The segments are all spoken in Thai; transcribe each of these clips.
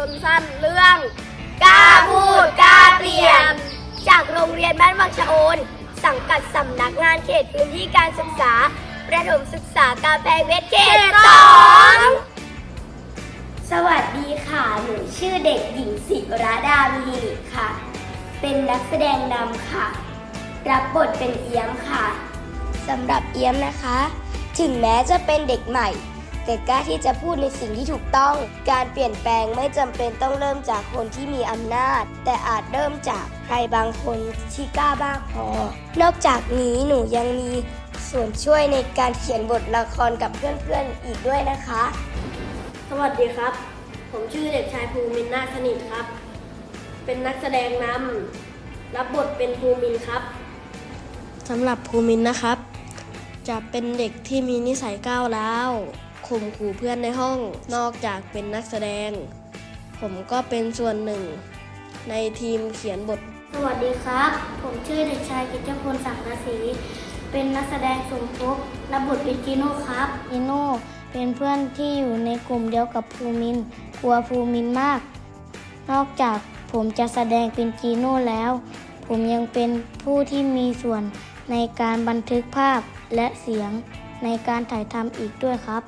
ยนตร์สั้นเรื่องกล้าพูดกล้าเปลี่ยน จากโรงเรียนบ้านวังชะโอน สังกัดสำนักงานเขตพื้นที่การศึกษา ประถมศึกษากาแฟเวทเขตสองสวัสดีค่ะ หนูชื่อเด็กหญิงศิราดามีหิริค่ะ เป็นนักแสดงนำค่ะ รับบทเป็นเอี้ยมค่ะสำหรับเอี้ยมนะคะ ถึงแม้จะเป็นเด็กใหม่ แต่กล้าที่จะพูดในสิ่งที่ถูกต้อง การเปลี่ยนแปลงไม่จำเป็นต้องเริ่มจากคนที่มีอำนาจ แต่อาจเริ่มจากใครบางคนที่กล้ามากพอ นอกจากนี้หนูยังมีส่วนช่วยในการเขียนบทละครกับเพื่อนๆอีกด้วยนะคะ สวัสดีครับ ผมชื่อเด็กชายภูมินนาถสนิทครับ เป็นนักแสดงนำรับบทเป็นภูมินครับสำหรับภูมินทร์นะครับ จะเป็นเด็กที่มีนิสัยก้าวร้าว ข่มขู่เพื่อนในห้อง นอกจากเป็นนักแสดง ผมก็เป็นส่วนหนึ่ง ในทีมเขียนบท สวัสดีครับ ผมชื่อเด็กชายกิจพลสังกสี เป็นนักแสดงสมทบรับบทเป็นจีโน่ครับจีโน่เป็นเพื่อนที่อยู่ในกลุ่มเดียวกับภูมินทร์กลัวภูมินทร์มาก นอกจากผมจะแสดงเป็นจีโน่แล้ว ผมยังเป็นผู้ที่มีส่วนในการบันทึกภาพและเสียงในการถ่ายทำอีกด้วยครับ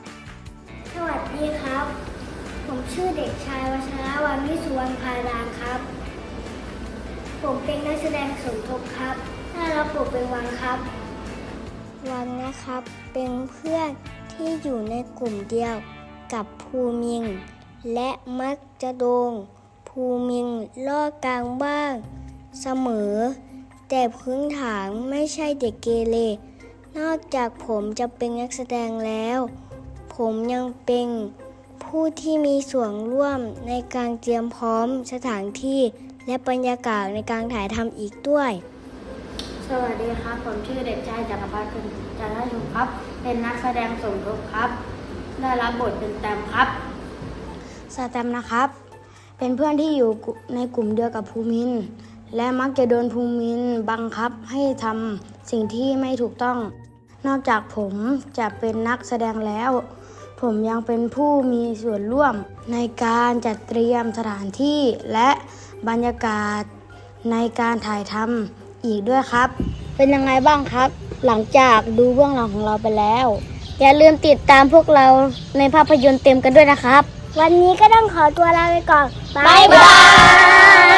สวัสดีครับ ผมชื่อเด็กชายวชรวันวิสุวรรณพารานครับ ผมเป็นนักแสดงสมทบครับได้รับบทเป็นวังครับ วังนะครับเป็นเพื่อนที่อยู่ในกลุ่มเดียวกับภูมิง และมักจะโดง ภูมิงล่อกลางบ้าง เสมอ แต่พื้นฐานไม่ใช่เด็กเกเรนอกจากผมจะเป็นนักแสดงแล้ว ผมยังเป็นผู้ที่มีส่วนร่วมในการเตรียมพร้อมสถานที่และบรรยากาศในการถ่ายทำอีกด้วย สวัสดีครับ ผมชื่อเด็กชายจักรพัฒน์เป็นจันทชมครับ เป็นนักแสดงสมทบครับ ได้รับบทเป็นแตมครับสแตมป์นะครับ เป็นเพื่อนที่อยู่ในกลุ่มเดียวกับภูมินทร์และมักจะโดนภูมินทร์บังคับให้ทำสิ่งที่ไม่ถูกต้อง นอกจากผมจะเป็นนักแสดงแล้ว ผมยังเป็นผู้มีส่วนร่วมในการจัดเตรียมสถานที่และบรรยากาศในการถ่ายทำอีกด้วยครับ เป็นยังไงบ้างครับ หลังจากดูเบื้องหลังของเราไปแล้ว อย่าลืมติดตามพวกเราในภาพยนตร์เต็มกันด้วยนะครับ วันนี้ก็ต้องขอตัวลาไปก่อน บ๊ายบาย